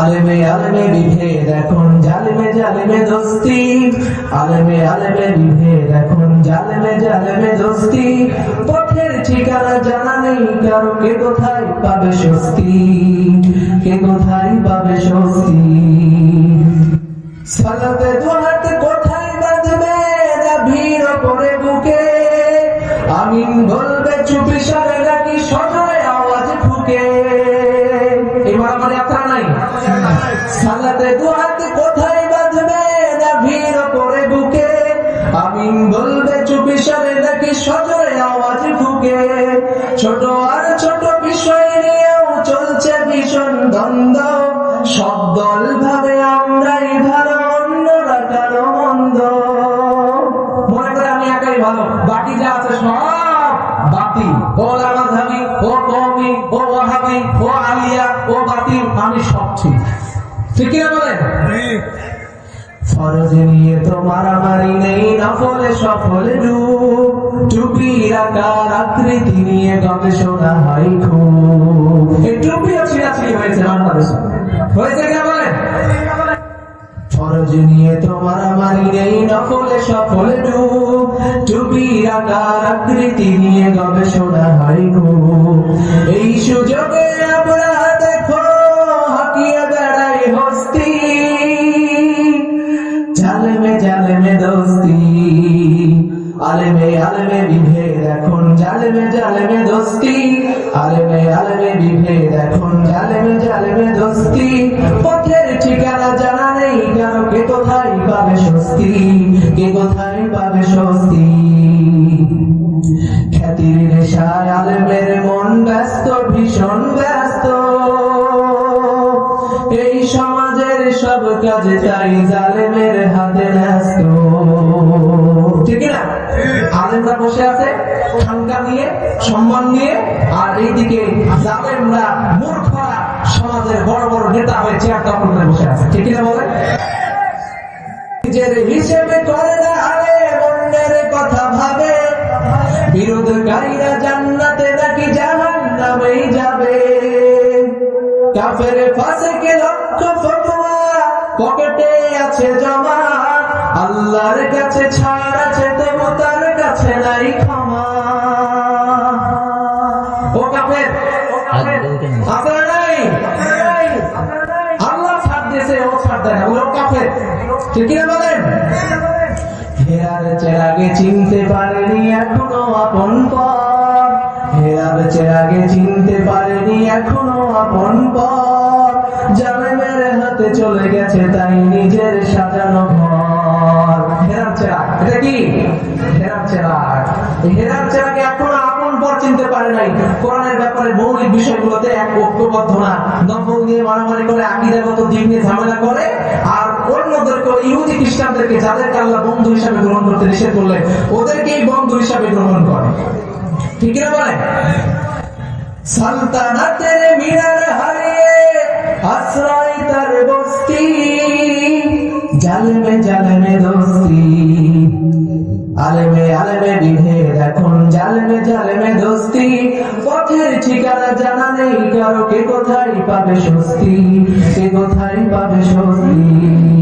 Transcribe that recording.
আলেমে আলেমে বিভেদ এখন, জালেমে জালেমে দোস্তি আলেমে আলেমে বিভেদ এখন, জালেমে জালেমে দোস্তি পথের ঠিকানা জানা নেই, কারও কে কোথায় পাবে স্বস্তি? কে কোথায় পাবে স্বস্তি? সালাতে দোয়াতে কোথায় বাঁধবে না ভিড় করে বুকে। আমিন বলবে চুপি সারে নাকি সজয় আওয়াজ ঠুকে সালাতে দোয়াতে কোথায় বাঁধবে? না ভিড় করে বুকে। আমিন বলবে, চুপি সারে নাকি সজয় আওয়াজ ঠুকে ছোট আর ছোট বিষয় নিয়েও চলছে ভীষণ দ্বন্দ্ব। সব দল ভাবে আমরাই ভালো, অন্যরা কেন মন্দ? মনে করে আমি একাই ভালো। বাকি যা আছে সব বাতিল। ও লামাধাবি ও কওমি, ও ওয়াহাবি, ও আলিয়া, ও বাতিল। আমি সব ঠিক। ঠিক কিনা বলেন? ফরজ নিয়ে তো মারামারি নেই নফলে সফল ডুব। টুপির আকার আকৃতি নিয়ে গবেষণা হয় খুব। এই টুপিও ছিঁড়াছিড়ি হয়েছে বাংলাদেশে হয়েছে কিনা বলেন? ফরজ নিয়ে তো মারামারি নেই নফলে সফল ডুব। টুপির আকার আকৃতি নিয়ে গবেষণা হয় খুব। দোস্তি। আলেমে আলেমে বিভেদ, এখন দোস্তি। আলেমে আলেমে বিভেদ, এখন দোস্তি। পথের ঠিকানা জানা নেই, কারও কে কোথায় পাবে স্বস্তি? কে কোথায় পাবে স্বস্তি? খ্যাতির নেশায় আলেমের মন ব্যস্ত, ভীষণ ব্যস্ত। সব কাজে তাই জালেমের হাতে ন্যস্ত ঠিক না আলেমরা বসে আছে খানকা নিয়ে, সম্মান নিয়ে, আর এইদিকে জালেমরা মূর্খরা সমাজের বড় বড় নেতা হয়ে চেয়ার দখল করে বসে আছে। ঠিক না বলে নিজের হিসেবে করে না আরে, অন্যের কথা ভাবে। বিরোধকারীরা জান্নাতে নাকি জাহান নামেই যাবে। কাফের ফাসেকে লক্ষ ফতোয়া আল্লাহর কাছে ছাড় আছে তবু তার কাছে নাই ক্ষমা। ও কাফের ও কাফের। আছে না নাই। আল্লাহ ছাড় দিয়েছে ও ছাড় দেয় না। ও কাফের। ঠিক কিনা বলেন? হেরার চেরাগে চিনতে পারেনি এখনও আপন পর হেরার চেরাগে চিনতে পারেনি এখনও আপন পর জালেমের হাতে চলে গেছে তাই নিজের সাজানো ঘর। এটা কি? হেরার এই হেরার চেরাগে এখনও আপন পর চিনতে পারে নাই। কোরআনের ব্যাপারে মৌলিক বিষয়গুলোতে এক ঐক্যবদ্ধ না। নম্বর নিয়ে মারামারি করে, আকিদাগত দিক নিয়ে ঝামেলা করে, আর অন্যদেরকে, ইহুদি খ্রিস্টানদেরকে, যাদেরকে আল্লাহ বন্ধু হিসাবে গ্রহণ করতে নিষেধ ওদেরকেই বন্ধু হিসাবে গ্রহণ করে। ঠিক না বলে সালতানাতের মিনার হারিয়ে আশ্রয় তার আলেমে আলেমে বিভেদ, এখন জালেমে জালেমে দোস্তি। পথের ঠিকানা জানা নেই কারও, কে কোথায় পাবে স্বস্তি? কে কোথায় পাবে স্বস্তি?